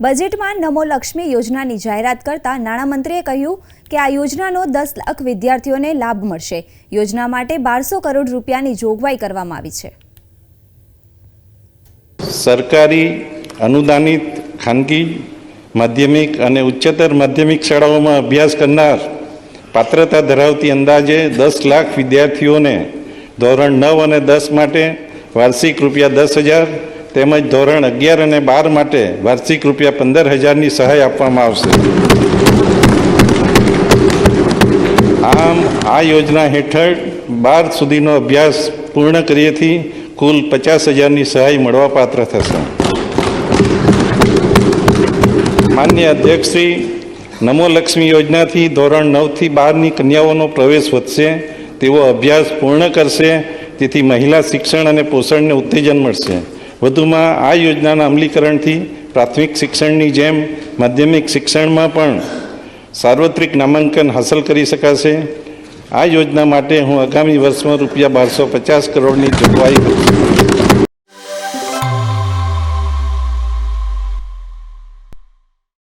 બજેટમાં નમો લક્ષ્મી યોજનાની જાહેરાત કરતા નાણામંત્રીએ કહ્યું કે આ યોજનાનો દસ લાખ વિદ્યાર્થીઓને લાભ મળશે. યોજના માટે બારસો કરોડ રૂપિયાની જોગવાઈ કરવામાં આવી છે. સરકારી અનુદાનિત ખાનગી, માધ્યમિક અને ઉચ્ચતર માધ્યમિક શાળાઓમાં અભ્યાસ કરનાર પાત્રતા ધરાવતી અંદાજે દસ લાખ વિદ્યાર્થીઓને ધોરણ નવ અને દસ માટે વાર્ષિક રૂપિયા દસ હજાર તેમજ ધોરણ અગિયાર અને બાર માટે વાર્ષિક રૂપિયા પંદર હજારની સહાય આપવામાં આવશે. આમ, આ યોજના હેઠળ બાર સુધીનો અભ્યાસ પૂર્ણ કરીએથી કુલ પચાસ હજારની સહાય મળવાપાત્ર થશે. માન્ય અધ્યક્ષશ્રી, નમો લક્ષ્મી યોજનાથી ધોરણ નવથી બારની કન્યાઓનો પ્રવેશ વધશે તેઓ અભ્યાસ પૂર્ણ કરશે, તેથી મહિલા શિક્ષણ અને પોષણને ઉત્તેજન મળશે. વધુમાં આ યોજનાના અમલીકરણથી પ્રાથમિક શિક્ષણની જેમ માધ્યમિક શિક્ષણમાં પણ સાર્વત્રિક નામાંકન હાંસલ કરી શકાશે. આ યોજના માટે હું આગામી વર્ષમાં રૂપિયા બારસો પચાસ કરોડની જોગવાઈ